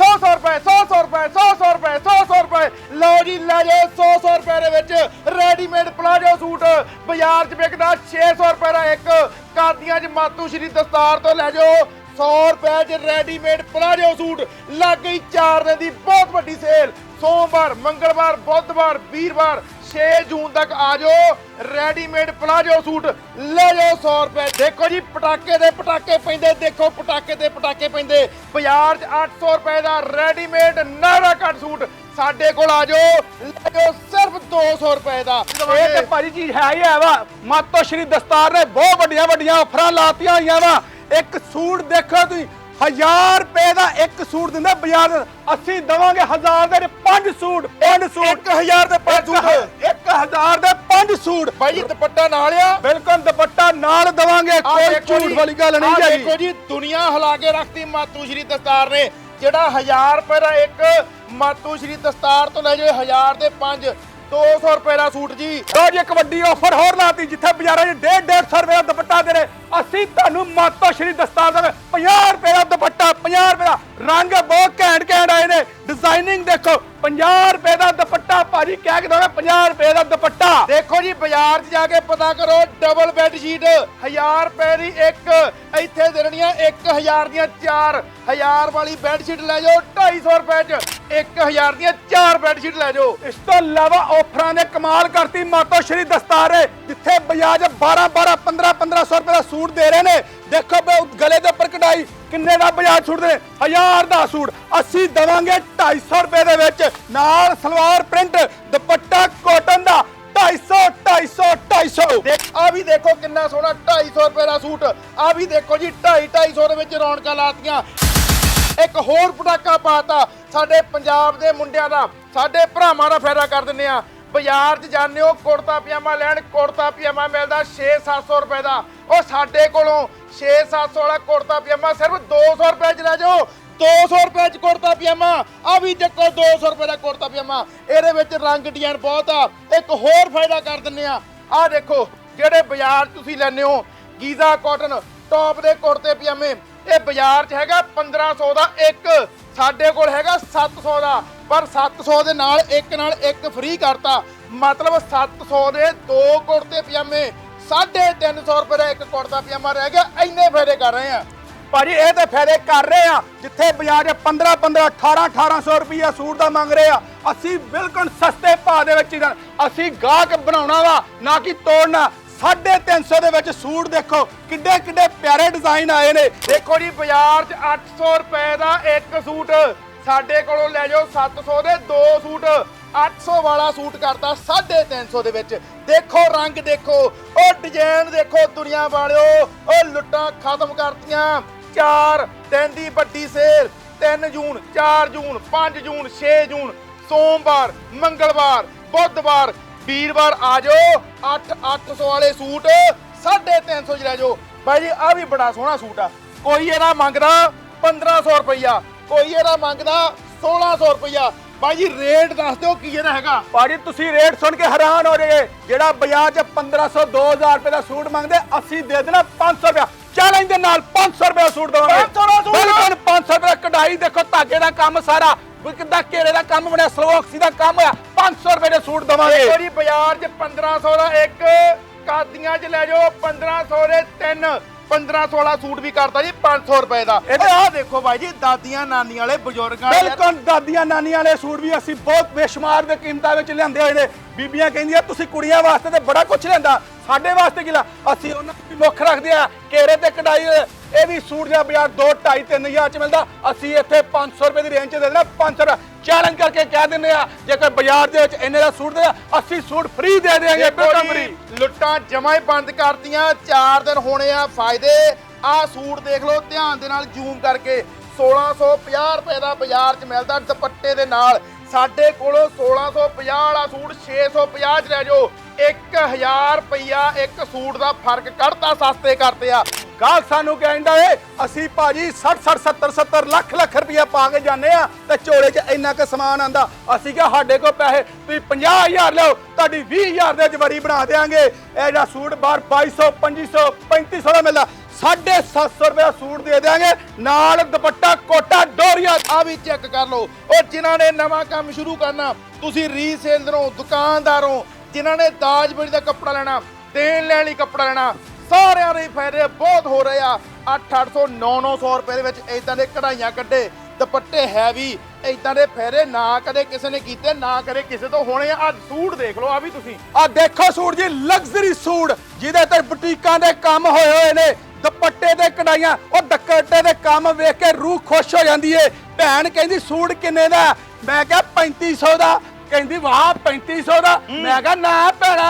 100 100 ਰੁਪਏ 100 100 ਰੁਪਏ 100 100 ਰੁਪਏ 100 100 ਰੁਪਏ। ਲਓ ਜੀ, ਲੈ ਜਾਓ 100 100 ਰੁਪਏ ਦੇ ਵਿੱਚ ਰੈਡੀਮੇਡ ਪਲਾਜੋ ਸੂਟ। ਬਾਜ਼ਾਰ 'ਚ ਵਿਕਦਾ 600 ਰੁਪਏ ਦਾ ਇੱਕ। ਕਾਦੀਆਂ 'ਚ ਮਾਤੂ ਸ਼੍ਰੀ ਦਸਤਾਰ ਤੋਂ ਲੈ ਜਾਓ। 100 ਰੁਪਏ 'ਚ ਰੈਡੀਮੇਡ ਪਲਾਜੋ ਸੂਟ। ਲੱਗ ਗਈ 4 ਦਿਨ ਦੀ ਬਹੁਤ ਵੱਡੀ ਸੇਲ ਸੋਮਵਾਰ, ਮੰਗਲਵਾਰ, ਬੁੱਧਵਾਰ, ਵੀਰਵਾਰ 6 ਜੂਨ ਤੱਕ ਆ ਜਾਓ। Readymade palazzo suit. ਲੈ ਜਾਓ 100 ਰੁਪਏ। ਦੇਖੋ ਜੀ ਪਟਾਕੇ ਦੇ ਪਟਾਕੇ ਪੈਂਦੇ। ਦੇਖੋ ਪਟਾਕੇ ਦੇ ਪਟਾਕੇ ਪੈਂਦੇ। ਬਾਜ਼ਾਰ 'ਚ 800 ਰੁਪਏ ਦਾ ਰੈਡੀਮੇਡ ਨਾਰਾ ਕੱਟ ਸੂਟ। ਸਾਡੇ ਕੋਲ ਆ ਜਾਓ। ਲੈ ਜਾਓ ਸਿਰਫ 200 ਰੁਪਏ ਦਾ। ਇਹ ਤੇ ਭਾਜੀ ਚੀਜ਼ ਹੈ ਹੀ ਹੈ ਵਾ। ਮਾਤੋ ਸ਼੍ਰੀ ਦਸਤਾਰ ਨੇ ਬਹੁਤ ਵੱਡੀਆਂ ਵੱਡੀਆਂ ਆਫਰਾਂ ਲਾਤੀਆਂ ਹੋਈਆਂ ਵਾ। ਇੱਕ ਸੂਟ ਦੇਖੋ ਤੁਸੀਂ। 1000 ਰੁਪਏ ਦਾ ਇੱਕ ਸੂਟ ਦਿੰਦਾ ਬਾਜ਼ਾਰ ਦੇ ਅਸੀਂ ਦਵਾਂਗੇ 1000 ਦੇ ਪੰਜ ਸੂਟ ਪੰਜ ਸੂਟ। 1000 ਦੇ ਪੰਜ ਸੂਟ। 1000 ਦੇ ਪੰਜ ਸੂਟ। ਭਾਈ ਜੀ ਦੁਪੱਟਾ ਨਾਲ ਆ? ਬਿਲਕੁਲ ਦੁਪੱਟਾ ਨਾਲ ਦਵਾਂਗੇ। ਕੋਈ ਝੂਠ ਵਾਲੀ ਗੱਲ ਨਹੀਂ ਹੈਗੀ। ਦੇਖੋ ਜੀ ਦੁਨੀਆ ਹਿਲਾ ਕੇ ਰੱਖਤੀ ਮਾਤੂ ਸ਼੍ਰੀ ਦਸਤਾਰ ਨੇ ਜਿਹੜਾ 1000 ਰੁਪਏ ਦਾ ਇੱਕ ਮਾਤੂ ਸ਼੍ਰੀ ਦਸਤਾਰ ਤੋਂ ਲੈ ਜਾਓ 1000 ਦੇ 5 200 ਰੁਪਏ ਦਾ ਸੂਟ ਜੀ। ਲੋ ਜੀ ਇੱਕ ਵੱਡੀ ਆਫਰ ਹੋਰ ਲਾਤੀ ਜਿੱਥੇ ਬਾਜ਼ਾਰਾਂ 'ਚ 1.5 150 ਰੁਪਏ ਦਾ ਦੁਪੱਟਾ ਦੇ ਰਹੇ। ਅਸੀਂ ਤੁਹਾਨੂੰ ਮਾਤੋ ਸ਼੍ਰੀ ਦਸਤਾਰ ਦੇ 50 ਰੁਪਏ ਦਾ ਦੁਪੱਟਾ 50 ਰੁਪਏ ਦਾ। ਰੰਗ ਬਹੁਤ ਘੈਂਟ ਘੈਂਟ ਆਏ ਨੇ। ਡਿਜ਼ਾਈਨਿੰਗ ਦੇਖੋ 50 ਰੁਪਏ ਦਾ ਦੁਪੱਟਾ, ਭਾਜੀ ਕਹਿ ਕੇ ਦੋਗੇ 50 ਰੁਪਏ ਦਾ ਦੁਪੱਟਾ। ਦੇਖੋ ਜੀ, ਬਾਜ਼ਾਰ 'ਚ ਜਾ ਕੇ ਪਤਾ ਕਰੋ ਡਬਲ ਬੈੱਡ ਸ਼ੀਟ 1000 ਰੁਪਏ ਦੀ ਇੱਕ, ਇੱਥੇ ਦੇਣੀਆਂ 1000 ਦੀਆਂ 4 1000 ਵਾਲੀ ਬੈੱਡ ਸ਼ੀਟ ਲੈ ਜਾਓ 250 ਰੁਪਏ 'ਚ। 1000 ਦੀਆਂ 4 ਬੈੱਡ ਸ਼ੀਟ ਲੈ ਜਾਓ। ਇਸ ਤੋਂ ਇਲਾਵਾ ਆਫਰਾਂ ਨੇ ਕਮਾਲ ਕਰਤੀ ਮਾਤੋ ਸ਼੍ਰੀ ਦਸਤਾਰ ਨੇ ਜਿੱਥੇ ਬਜਾਜ 12 12 15 1500 ਰੁਪਏ ਦਾ ਸੂਟ ਦੇ ਰਹੇ ਨੇ। ਦੇਖੋ ਬਈ, ਗਲੇ ਦੇ ਉੱਪਰ ਕਢਾਈ ਕਿੰਨੇ ਦਾ ਬਜਾਜ ਸੂਟ ਦੇ? 1000 ਦਾ ਸੂਟ। ਅਸੀਂ ਦਵਾਂਗੇ 250 ਰੁਪਏ ਦੇ ਵਿੱਚ। ਨਾਲ ਸਲਵਾਰ ਪ੍ਰਿੰਟ, ਦੁਪੱਟਾ ਕਾਟਨ ਦਾ। 250 250 250 ਦੇਖ ਆ ਵੀ ਦੇਖੋ ਕਿੰਨਾ ਸੋਹਣਾ 250 ਰੁਪਏ ਦਾ ਸੂਟ। ਆ ਵੀ ਦੇਖੋ ਜੀ 250 250 ਦੇ ਵਿੱਚ ਰੌਣਕਾਂ ਲਾਤੀਆਂ। ਇੱਕ ਹੋਰ ਪਟਾਕਾ ਪਾਤਾ। ਸਾਡੇ ਪੰਜਾਬ ਦੇ ਮੁੰਡਿਆਂ ਦਾ, ਸਾਡੇ ਭਰਾਵਾਂ ਦਾ ਫਾਇਦਾ ਕਰ ਦਿੰਨੇ ਆ। ਬਾਜ਼ਾਰ 'ਚ ਜਾਂਦੇ ਹੋ, ਕੁੜਤਾ ਪਜਾਮਾ ਲੈਣ, ਕੁੜਤਾ ਪਜਾਮਾ ਮਿਲਦਾ 6-700 ਰੁਪਏ ਦਾ। ਉਹ ਸਾਡੇ ਕੋਲੋਂ 6-700 ਵਾਲਾ ਕੁੜਤਾ ਪਜਾਮਾ ਸਿਰਫ 200 ਰੁਪਏ 'ਚ ਲੈ ਜਾਓ। 200 ਰੁਪਏ 'ਚ ਕੁੜਤਾ ਪਜਾਮਾ। ਆ ਵੀ ਦੇਖੋ 200 ਰੁਪਏ ਦਾ ਕੁੜਤਾ ਪਜਾਮਾ। ਇਹਦੇ ਵਿੱਚ ਰੰਗ ਡਿਜ਼ਾਈਨ ਬਹੁਤ ਆ। ਇੱਕ ਹੋਰ ਫਾਇਦਾ ਕਰ ਦਿੰਨੇ ਆ। ਆ ਦੇਖੋ, ਜਿਹੜੇ ਬਾਜ਼ਾਰ ਤੁਸੀਂ ਲੈਂਦੇ ਹੋ, ਗੀਜ਼ਾ ਕਾਟਨ, ਟੌਪ ਦੇ ਕੁੜਤੇ ਪਜਾਮੇ, ਇਹ ਬਾਜ਼ਾਰ 'ਚ ਹੈਗਾ 1500 ਦਾ ਇੱਕ, ਸਾਡੇ ਕੋਲ ਹੈਗਾ 700 ਦਾ। ਪਰ 700 ਦੇ ਨਾਲ ਇੱਕ ਨਾਲ ਇੱਕ ਫ੍ਰੀ ਕਰਤਾ। ਮਤਲਬ 700 ਦੇ ਦੋ ਕੁੜਤੇ ਪਜਾਮੇ 350 ਰੁਪਏ ਦਾ ਇੱਕ ਕੁੜਤਾ ਪਜਾਮਾ ਰਹਿ ਗਿਆ। ਇੰਨੇ ਫਾਇਦੇ ਕਰ ਰਹੇ ਆ। ਭਾਜੀ, ਇਹ ਤਾਂ ਫਾਇਦੇ ਕਰ ਰਹੇ ਆ, ਜਿੱਥੇ ਬਾਜ਼ਾਰ 'ਚ 15 15 18 1800 ਰੁਪਈਆ ਸੂਟ ਦਾ ਮੰਗ ਰਹੇ ਆ। ਅਸੀਂ ਬਿਲਕੁਲ ਸਸਤੇ ਭਾਅ ਦੇ ਵਿੱਚ ਹੀ ਦੇਣਾ। ਅਸੀਂ ਗਾਹਕ ਬਣਾਉਣਾ ਵਾ, ਨਾ ਕਿ ਤੋੜਨਾ। 350 ਦੇ ਵਿੱਚ ਸੂਟ ਦੇਖੋ, ਕਿੱਡੇ ਕਿੱਡੇ ਪਿਆਰੇ ਡਿਜ਼ਾਈਨ ਆਏ ਨੇ। ਦੇਖੋ ਜੀ, ਬਾਜ਼ਾਰ 'ਚ 800 ਰੁਪਏ ਦਾ ਇੱਕ ਸੂਟ। ਸਾਡੇ ਕੋਲੋਂ ਲੈ ਜਾਓ 700 ਦੇ ਦੋ ਸੂਟ 800 ਵਾਲਾ ਸੂਟ ਕਰਤਾ 350 ਦੇ ਵਿੱਚ। ਦੇਖੋ, ਰੰਗ ਦੇਖੋ, ਉਹ ਡਿਜ਼ਾਈਨ ਦੇਖੋ ਦੁਨੀਆ ਵਾਲਿਓ, ਉਹ ਲੁੱਟਾਂ ਖਤਮ ਕਰਤੀਆਂ। 4 ਦਿਨ ਦੀ ਵੱਡੀ ਸੇਲ 3 ਜੂਨ 4 ਜੂਨ 5 ਜੂਨ 6 ਜੂਨ, ਸੋਮਵਾਰ, ਮੰਗਲਵਾਰ, ਬੁੱਧਵਾਰ, ਵੀਰਵਾਰ ਆ ਜਾਓ 8 800 ਵਾਲੇ ਸੂਟ 350 ਚ ਲੈ ਜਾਓ। ਬਾਈ ਜੀ ਆ ਵੀ ਬੜਾ ਸੋਹਣਾ ਸੂਟ ਆ। ਕੋਈ ਇਹਦਾ ਮੰਗਦਾ 1500 ਰੁਪਈਆ। ਕੋਈ ਇਹਦਾ ਮੰਗਦਾ 1600 ਰੁਪਈਆ। ਬਾਈ ਜੀ ਰੇਟ ਦੱਸ ਦਿਓ ਕੀ ਇਹਦਾ ਹੈਗਾ। ਭਾਜੀ ਤੁਸੀਂ ਰੇਟ ਸੁਣ ਕੇ ਹੈਰਾਨ ਹੋ ਜਾਓਗੇ। ਜਿਹੜਾ ਬਾਜ਼ਾਰ 'ਚ 1500 2000 ਰੁਪਏ ਦਾ ਸੂਟ ਮੰਗਦੇ ਅਸੀਂ ਦੇ ਦੇਣਾ 500 ਰੁਪਏ ਚੈਲੰਜ ਦੇ ਨਾਲ 500 ਰੁਪਏ ਦਾ ਸੂਟ ਦਵਾਂਗੇ। 500 ਦਾ ਸੂਟ? ਬਿਲਕੁਲ 500 ਰੁਪਏ ਦਾ ਕਢਾਈ ਦੇਖੋ ਧਾਗੇ ਦਾ ਕੰਮ ਸਾਰਾ। ਵੀ ਕਿੱਦਾਂ ਘੇਰੇ ਦਾ ਕੰਮ ਬਣਿਆ ਸਲੋਕਸੀ ਦਾ ਕੰਮ ਹੋਇਆ। 500 ਰੁਪਏ ਦੇ ਸੂਟ ਦਵਾਂਗੇ। ਦੇਖੋ ਜੀ ਬਾਜ਼ਾਰ 'ਚ 1500 ਦਾ ਇੱਕ ਕਾਦੀਆਂ 'ਚ ਲੈ ਜਾਓ 1500 ਦੇ ਤਿੰਨ। 1500 ਵਾਲਾ ਸੂਟ ਵੀ ਕਰਤਾ ਜੀ 500 ਰੁਪਏ ਦਾ। ਇਹ ਆਹ ਦੇਖੋ ਬਾਈ ਜੀ ਦਾਦੀਆਂ ਨਾਨੀਆਂ ਵਾਲੇ ਬਜ਼ੁਰਗਾਂ ਵਾਲੇ। ਬਿਲਕੁਲ ਦਾਦੀਆਂ ਨਾਨੀਆਂ ਵਾਲੇ ਸੂਟ ਵੀ ਅਸੀਂ ਬਹੁਤ ਬੇਸ਼ੁਮਾਰ ਦੇ ਕੀਮਤਾਂ ਵਿੱਚ ਲਿਆਂਦੇ ਹੋਏ ਨੇ। ਬੀਬੀਆਂ ਕਹਿੰਦੀਆਂ ਤੁਸੀਂ ਕੁੜੀਆਂ ਵਾਸਤੇ ਤੇ ਬੜਾ ਕੁਝ ਲੈਂਦਾ ਸਾਡੇ ਵਾਸਤੇ ਕੀ ਲਾ ਅਸੀਂ ਉਹਨਾਂ ਵੀ ਮੁੱਖ ਰੱਖਦੇ ਆ। ਘੇਰੇ ਤੇ ਕਢਾਈ ਇਹ ਵੀ ਸੂਟ ਦਾ ਬਾਜ਼ਾਰ 2 2.5 3000 ਚ ਮਿਲਦਾ। ਅਸੀਂ ਇੱਥੇ 500 ਰੁਪਏ ਦੀ ਰੇਂਜ 'ਚ ਦੇ ਦੇਣਾ। 500 ਰੁਪਏ ਚੈਲੰਜ ਕਰਕੇ ਕਹਿ ਦਿੰਦੇ ਆ ਜੇਕਰ ਬਾਜ਼ਾਰ ਦੇ ਵਿੱਚ ਇੰਨੇ ਦਾ ਸੂਟ ਦੇ ਅਸੀਂ ਸੂਟ ਫ੍ਰੀ ਦੇ ਦੇਖੋ ਬਿਲਕੁਲ ਜੀ, ਫ੍ਰੀ ਲੁੱਟਾਂ ਜਮਾ ਹੀ ਬੰਦ ਕਰਤੀਆਂ। 4 ਦਿਨ ਹੋਣੇ ਆ ਫਾਇਦੇ। ਆਹ ਸੂਟ ਦੇਖ ਲਓ ਧਿਆਨ ਦੇ ਨਾਲ ਜ਼ੂਮ ਕਰਕੇ 1650 ਰੁਪਏ ਦਾ ਬਾਜ਼ਾਰ 'ਚ ਮਿਲਦਾ। ਦੁਪੱਟੇ ਦੇ ਨਾਲ ਸਾਡੇ ਕੋਲੋਂ 1650 ਵਾਲਾ ਸੂਟ 650 'ਚ ਲੈ ਜਾਓ। 1000 ਰੁਪਈਆ ਇੱਕ ਸੂਟ ਦਾ ਫ਼ਰਕ ਕੱਢਤਾ ਸਸਤੇ ਕਰਤੇ ਆ। ਗਾਹਕ ਸਾਨੂੰ ਕਹਿੰਦਾ ਏ? ਅਸੀਂ ਭਾਜੀ 60 60 70 70 ਲੱਖ ਲੱਖ ਰੁਪਇਆ ਪਾ ਕੇ ਜਾਂਦੇ ਆ ਤੇ ਝੋਲੇ 'ਚ ਇੰਨਾ ਕੁ ਸਮਾਨ ਆਂਦਾ। ਅਸੀਂ ਕਿਹਾ ਸਾਡੇ ਕੋਲ ਪੈਸੇ, ਤੁਸੀਂ 50000 ਲਿਓ ਤੁਹਾਡੀ 20000 ਦੇ ਜਵਰੀ ਬਣਾ ਦੇਾਂਗੇ ਇਹ ਜਿਹੜਾ ਸੂਟ ਬਾਹਰ 2200 2500 3500 ਦਾ ਮਿਲਦਾ। 750 ਰੁਪਏ ਦਾ ਸੂਟ ਦੇ ਦਿਆਂਗੇ। ਨਾਲ ਦੁਪੱਟਾ, ਕੋਟਾ, ਡੋਰੀਆ, ਆ ਵੀ ਚੈੱਕ ਕਰ ਲਓ। ਉਹ ਜਿਨ੍ਹਾਂ ਨੇ ਨਵਾਂ ਕੰਮ ਸ਼ੁਰੂ ਕਰਨਾ, ਤੁਸੀਂ ਰੀਸੇਲਰੋਂ ਦੁਕਾਨਦਾਰੋਂ ਜਿਨ੍ਹਾਂ ਨੇ ਦਾਜ ਦਾ ਕੱਪੜਾ ਲੈਣਾ, ਦੇਣ ਲੈਣ ਲਈ ਕੱਪੜਾ ਲੈਣਾ, ਸਾਰਿਆਂ ਦੇ ਫਾਇਦੇ ਬਹੁਤ ਹੋ ਰਹੇ ਆ। 8-800 900 ਰੁਪਏ ਦੇ ਵਿੱਚ ਇਦਾਂ ਦੇ ਕਢਾਈਆਂ ਕੱਢੇ, ਦੁਪੱਟੇ ਹੈਵੀ ਇਦਾਂ ਦੇ ਫਾਇਦੇ ਨਾ ਕਦੇ ਕਿਸੇ ਨੇ ਕੀਤੇ, ਨਾ ਕਦੇ ਕਿਸੇ ਤੋਂ ਹੋਣੇ ਆ। ਆਹ ਸੂਟ ਦੇਖ ਲਓ ਆ ਵੀ ਤੁਸੀਂ। ਆ ਦੇਖੋ ਸੂਟ ਜੀ ਲਗਜ਼ਰੀ ਸੂਟ, ਜਿਹਦੇ ਤੇ ਬੁਟੀਕਾਂ ਦੇ ਕੰਮ ਹੋਏ ਹੋਏ ਨੇ। ਦੁਪੱਟੇ ਤੇ ਕਢਾਈਆਂ ਉਹ ਦੁਪੱਟੇ ਦੇ ਕੰਮ ਵੇਖ ਕੇ ਰੂਹ ਖੁਸ਼ ਹੋ ਜਾਂਦੀ ਏ। ਭੈਣ ਕਹਿੰਦੀ ਸੂਟ ਕਿੰਨੇ ਦਾ? ਮੈਂ ਕਿਹਾ 3500 ਦਾ। ਕਹਿੰਦੀ ਵਾਹ 3500 ਦਾ। ਮੈਂ ਕਿਹਾ ਨਾ ਭੈਣਾ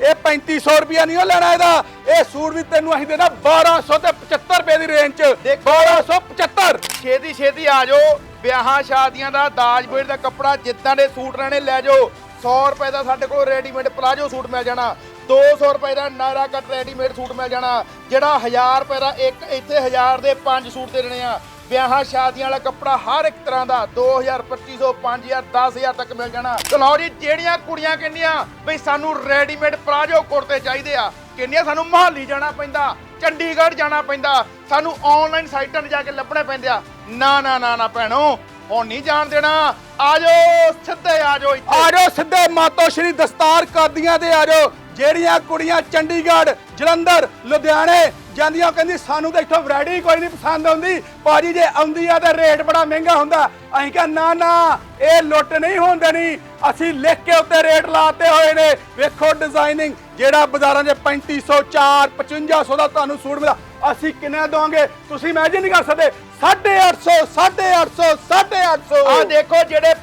ਇਹ 3500 ਰੁਪਿਆ ਨਹੀਂ ਉਹ ਲੈਣਾ ਇਹਦਾ। ਇਹ ਸੂਟ ਵੀ ਤੈਨੂੰ ਅਸੀਂ ਦੇਣਾ 1200 ਤੇ 75 ਰੁਪਏ ਦੀ ਰੇਂਜ ਚ। ਦੇਖੋ। 1275 ਛੇਤੀ ਛੇਤੀ ਆ ਜਾਓ। ਵਿਆਹਾਂ ਸ਼ਾਦੀਆਂ ਦਾ ਦਾਜ ਬੇੜ ਦਾ ਕੱਪੜਾ ਜਿੱਦਾਂ ਦੇ ਸੂਟ ਲੈਣੇ ਲੈ ਜਾਓ। 100 ਰੁਪਏ ਦਾ ਸਾਡੇ ਕੋਲ ਰੈਡੀਮੇਡ ਪਲਾਜੋ ਸੂਟ ਮਿਲ ਜਾਣਾ। 200 ਰੁਪਏ ਦਾ ਨਾਇਰਾ ਕੱਟ ਰੈਡੀਮੇਡ ਸੂਟ ਮਿਲ ਜਾਣਾ, ਜਿਹੜਾ 1000 ਰੁਪਏ ਦਾ ਇੱਕ, ਇੱਥੇ 1000 ਦੇ ਪੰਜ ਸੂਟ ਦੇ ਦੇਣੇ ਆ। ਵਿਆਹਾਂ ਸ਼ਾਦੀਆਂ ਵਾਲਾ ਕੱਪੜਾ ਹਰ ਇੱਕ ਤਰ੍ਹਾਂ ਦਾ 2000 2500 5000 10000 ਤੱਕ ਮਿਲ ਜਾਣਾ। ਚਲੋ ਜੀ, ਜਿਹੜੀਆਂ ਕੁੜੀਆਂ ਕਹਿੰਦੀਆਂ ਬਈ ਸਾਨੂੰ ਰੈਡੀਮੇਡ ਪਲਾਜੋ ਕੁੜਤੇ ਚਾਹੀਦੇ ਆ, ਕਹਿੰਦੀਆਂ ਸਾਨੂੰ ਮਹਾਲੀ ਜਾਣਾ ਪੈਂਦਾ, ਚੰਡੀਗੜ੍ਹ ਜਾਣਾ ਪੈਂਦਾ, ਸਾਨੂੰ ਆਨਲਾਈਨ ਸਾਈਟਾਂ ਤੇ ਜਾ ਕੇ ਲੱਭਣੇ ਪੈਂਦੇ ਆ। ਨਾ ਨਾ ਨਾ ਨਾ ਭੈਣੋ, ਹੁਣ ਨਹੀਂ ਜਾਣ ਦੇਣਾ। ਆ ਜਾਓ, ਸਿੱਧੇ ਆ ਜਾਓ ਇੱਥੇ। ਆ ਜਾਓ, ਸਿੱਧੇ ਮਾਤੋ ਸ਼੍ਰੀ ਦਸਤਾਰ ਕਾਦੀਆਂ ਤੇ ਆ ਜਾਓ। ਜਿਹੜੀਆਂ ਕੁੜੀਆਂ ਚੰਡੀਗੜ੍ਹ, ਜਲੰਧਰ, ਲੁਧਿਆਣੇ ਜਾਂਦੀਆਂ ਕਹਿੰਦੀ, ਸਾਨੂੰ ਤਾਂ ਇੱਥੋਂ ਵੈਰਾਈਟੀ ਕੋਈ ਨਹੀਂ ਪਸੰਦ ਆਉਂਦੀ। ਭਾਜੀ, ਜੇ ਆਉਂਦੀ ਆ ਤਾਂ ਰੇਟ ਬੜਾ ਮਹਿੰਗਾ ਹੁੰਦਾ। ਅਸੀਂ ਕਿਹਾ, ਨਾ ਨਾ, ਇਹ ਲੁੱਟ ਨਹੀਂ ਹੋਣ ਦੇਣੀ ਅਸੀਂ ਲਿਖ ਕੇ ਉੱਤੇ ਰੇਟ ਲਾਤੇ ਹੋਏ ਨੇ। ਵੇਖੋ ਡਿਜ਼ਾਈਨਿੰਗ ਜਿਹੜਾ ਬਾਜ਼ਾਰਾਂ 'ਚ 3500 4 5500 ਦਾ ਤੁਹਾਨੂੰ ਸੂਟ ਮਿਲਦਾ। ਅਸੀਂ ਕਿੰਨਾ ਦਵਾਂਗੇ? ਤੁਸੀਂ ਇਮੇਜਿਨ ਨਹੀਂ ਕਰ ਸਕਦੇ। 850 850 ਆ 850 ਦੇਖੋ, ਜਿਹੜੇ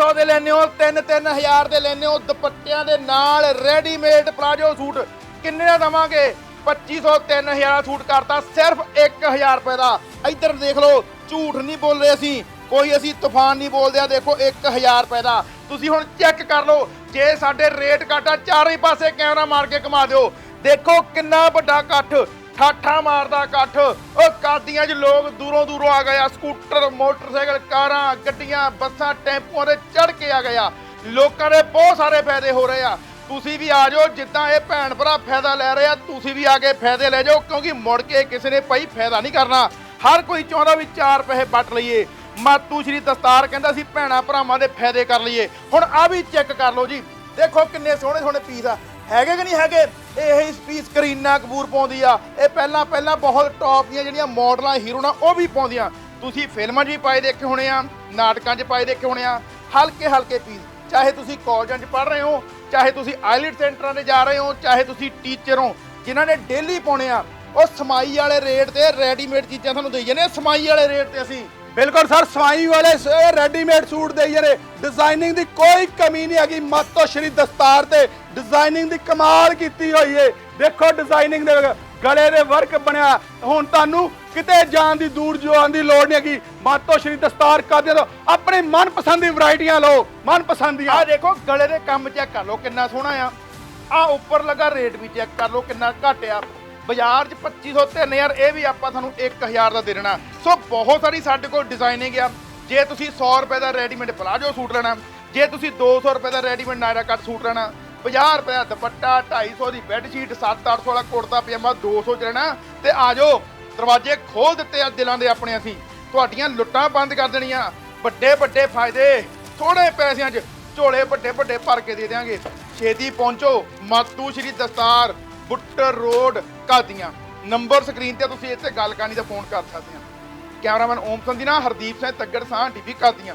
2500 ਦੇ ਲੈਨੇ ਹੋ 3 3000 ਦੇ ਲੈਨੇ ਹੋ, ਦੁਪੱਟਿਆਂ ਦੇ ਨਾਲ ਰੈਡੀਮੇਡ ਪਲਾਜੋ ਸੂਟ। ਕਿੰਨੇ ਦਾ ਦਵਾਂਗੇ? 2500 3000 ਸੂਟ ਕਰਤਾ, ਸਿਰਫ 1000 ਰੁਪਏ ਦਾ। ਇੱਧਰ ਦੇਖ ਲਓ, ਝੂਠ ਨਹੀਂ ਬੋਲ ਰਹੇ ਅਸੀਂ। ਕੋਈ ਅਸੀਂ ਤੂਫਾਨ ਨਹੀਂ ਬੋਲਦੇ ਆ, ਦੇਖੋ 1000 ਰੁਪਏ ਦਾ। ਤੁਸੀਂ ਹੁਣ ਚੈੱਕ ਕਰ ਲਓ, ਜੇ ਸਾਡੇ ਰੇਟ ਘਾਟਾ, ਚਾਰੇ ਪਾਸੇ ਕੈਮਰਾ ਮਾਰ ਕੇ ਕਮਾ ਦਿਓ। ਦੇਖੋ ਕਿੰਨਾ ਵੱਡਾ ਇਕੱਠ। ਠਾਠਾ ਮਾਰਦਾ ਇਕੱਠ। ਉਹ ਕਾਦੀਆਂ 'ਚ ਲੋਕ ਦੂਰੋਂ ਦੂਰੋਂ ਆ ਗਏ ਆ। ਸਕੂਟਰ, ਮੋਟਰਸਾਈਕਲ, ਕਾਰਾਂ, ਗੱਡੀਆਂ, ਬੱਸਾਂ, ਟੈਂਪੂਆਂ 'ਤੇ ਚੜ ਕੇ ਆ ਗਏ ਆ। ਲੋਕਾਂ ਦੇ ਬਹੁਤ ਸਾਰੇ ਫਾਇਦੇ ਹੋ ਰਹੇ ਆ। ਤੁਸੀਂ ਵੀ ਆ ਜਾਓ, ਜਿੱਦਾਂ ਇਹ ਭੈਣ ਭਰਾ ਫਾਇਦਾ ਲੈ ਰਹੇ ਆ, ਤੁਸੀਂ ਵੀ ਆ ਕੇ ਫਾਇਦੇ ਲੈ ਜਾਓ, ਕਿਉਂਕਿ ਮੁੜ ਕੇ ਕਿਸੇ ਨੇ ਭਾਈ ਫਾਇਦਾ ਨਹੀਂ ਕਰਨਾ। ਹਰ ਕੋਈ ਚਾਹੁੰਦਾ ਵੀ ਚਾਰ ਪੈਸੇ ਵੱਟ ਲਈਏ। ਮਾਤੂ ਸ਼੍ਰੀ ਦਸਤਾਰ ਕਹਿੰਦਾ ਸੀ ਭੈਣਾ ਭਰਾਵਾਂ ਦੇ ਫਾਇਦੇ ਕਰ ਲਈਏ। ਹੁਣ ਆ ਵੀ ਚੈੱਕ ਕਰ ਲਓ ਜੀ। ਦੇਖੋ ਕਿੰਨੇ ਸੋਹਣੇ ਸੋਹਣੇ ਪੀਸ ਆ। ਹੈਗੇ ਕਿ ਨਹੀਂ ਹੈਗੇ? ਇਹ ਹੀ ਪੀਸ ਕਰੀਨਾ ਕਪੂਰ ਪਾਉਂਦੀ ਆ। ਇਹ ਪਹਿਲਾਂ ਪਹਿਲਾਂ ਬਹੁਤ ਟੌਪ ਦੀਆਂ ਜਿਹੜੀਆਂ ਮਾਡਲਾਂ, ਹੀਰੋਣਾ, ਉਹ ਵੀ ਪਾਉਂਦੀਆਂ। ਤੁਸੀਂ ਫਿਲਮਾਂ 'ਚ ਵੀ ਪਾਏ ਦੇਖੇ ਹੋਣੇ ਆ, ਨਾਟਕਾਂ 'ਚ ਪਾਏ ਦੇਖੇ ਹੋਣੇ ਆ। ਹਲਕੇ ਹਲਕੇ ਪੀਸ, ਚਾਹੇ ਤੁਸੀਂ ਕਾਲਜਾਂ 'ਚ ਪੜ੍ਹ ਰਹੇ ਹੋ, ਚਾਹੇ ਤੁਸੀਂ ਆਈਲੈਟ ਸੈਂਟਰਾਂ 'ਤੇ ਜਾ ਰਹੇ ਹੋ, ਚਾਹੇ ਤੁਸੀਂ ਟੀਚਰ ਹੋ, ਜਿਨ੍ਹਾਂ ਨੇ ਡੇਲੀ ਪਾਉਣੇ ਆ, ਉਹ ਸਮਾਈ ਵਾਲੇ ਰੇਟ ਤੇ ਰੈਡੀਮੇਡ ਚੀਜ਼ਾਂ ਤੁਹਾਨੂੰ ਦੇਈ ਜਾਂਦੇ ਸਮਾਈ ਵਾਲੇ ਰੇਟ ਤੇ ਅਸੀਂ ਬਿਲਕੁਲ ਸਰ, ਸਵਾਈ ਵਾਲੇ ਰੈਡੀਮੇਡ ਸੂਟ ਦੇ ਜਿਹੜੇ ਡਿਜ਼ਾਈਨਿੰਗ ਦੀ ਕੋਈ ਕਮੀ ਨਹੀਂ ਹੈਗੀ। ਮਾਤੋ ਸ਼੍ਰੀ ਦਸਤਾਰ ਤੇ ਡਿਜ਼ਾਈਨਿੰਗ ਦੀ ਕਮਾਲ ਕੀਤੀ ਹੋਈ ਏ। ਦੇਖੋ ਡਿਜ਼ਾਈਨਿੰਗ ਦੇ ਗਲੇ ਦੇ ਵਰਕ ਬਣਿਆ। ਹੁਣ ਤੁਹਾਨੂੰ ਕਿਤੇ ਜਾਣ ਦੀ ਦੂਰ ਜਾਣ ਦੀ ਲੋੜ ਨਹੀਂ ਹੈਗੀ। ਮਾਤੋ ਸ਼੍ਰੀ ਦਸਤਾਰ ਕਾਦੇ ਤੋਂ ਆਪਣੇ ਮਨਪਸੰਦ ਦੀ ਵੈਰਾਈਟੀਆਂ ਲਓ। ਮਨਪਸੰਦ ਦੀਆਂ। ਆਹ ਦੇਖੋ, ਗਲੇ ਦੇ ਕੰਮ ਚੈੱਕ ਕਰ ਲਓ ਕਿੰਨਾ ਸੋਹਣਾ ਆ। ਆ ਉੱਪਰ ਲੱਗਾ ਰੇਟ ਵੀ ਚੈੱਕ ਕਰ ਲਓ ਕਿੰਨਾ ਘੱਟ ਆ। ਬਾਜ਼ਾਰ 'ਚ 2500 3000 ਇਹ ਵੀ ਆਪਾਂ ਤੁਹਾਨੂੰ 1000 ਦਾ ਦੇ ਦੇਣਾ। ਸੋ ਬਹੁਤ ਸਾਰੀ ਸਾਡੇ ਕੋਲ ਡਿਜ਼ਾਈਨਿੰਗ ਆ। ਜੇ ਤੁਸੀਂ 100 ਰੁਪਏ ਦਾ ਰੈਡੀਮੇਡ ਪਲਾਜੋ ਸੂਟ ਲੈਣਾ, ਜੇ ਤੁਸੀਂ 200 ਰੁਪਏ ਦਾ ਰੈਡੀਮੇਡ ਨਾਇਰਾ ਕੱਟ ਸੂਟ ਲੈਣਾ 50 ਰੁਪਏ ਦਾ ਦੁਪੱਟਾ 250 ਦੀ ਬੈੱਡ ਸ਼ੀਟ 7-800 ਵਾਲਾ ਕੁੜਤਾ, ਪਜਾਮਾ 200 ਚ ਲੈਣਾ, ਤੇ ਆ ਜਾਓ, ਦਰਵਾਜ਼ੇ ਖੋਲ ਦਿੱਤੇ ਆ ਦਿਲਾਂ ਦੇ ਆਪਣੇ ਅਸੀਂ। ਤੁਹਾਡੀਆਂ ਲੁੱਟਾਂ ਬੰਦ ਕਰ ਦੇਣੀਆਂ। ਵੱਡੇ ਵੱਡੇ ਫਾਇਦੇ ਥੋੜੇ ਪੈਸਿਆਂ 'ਚ ਝੋਲੇ ਵੱਡੇ ਵੱਡੇ ਭਰ ਕੇ ਦੇ ਦਿਆਂਗੇ। ਛੇਤੀ ਪਹੁੰਚੋ, Matu Shri Dastar, Buttar road Qadian number screen ਤੇ ਤੁਸੀਂ ਇੱਥੇ ਗੱਲ ਕਰਨੀ ਦਾ ਫੋਨ ਕਰ ਸਕਦੇ ਆ। ਕੈਮਰਾਮੈਨ ਓਮ ਸੰਧੀ ਨਾਲ ਹਰਦੀਪ ਸਿੰਘ, ਤੱਗੜ ਸਾਹ ਟੀਵੀ ਘਾਤੀਆਂ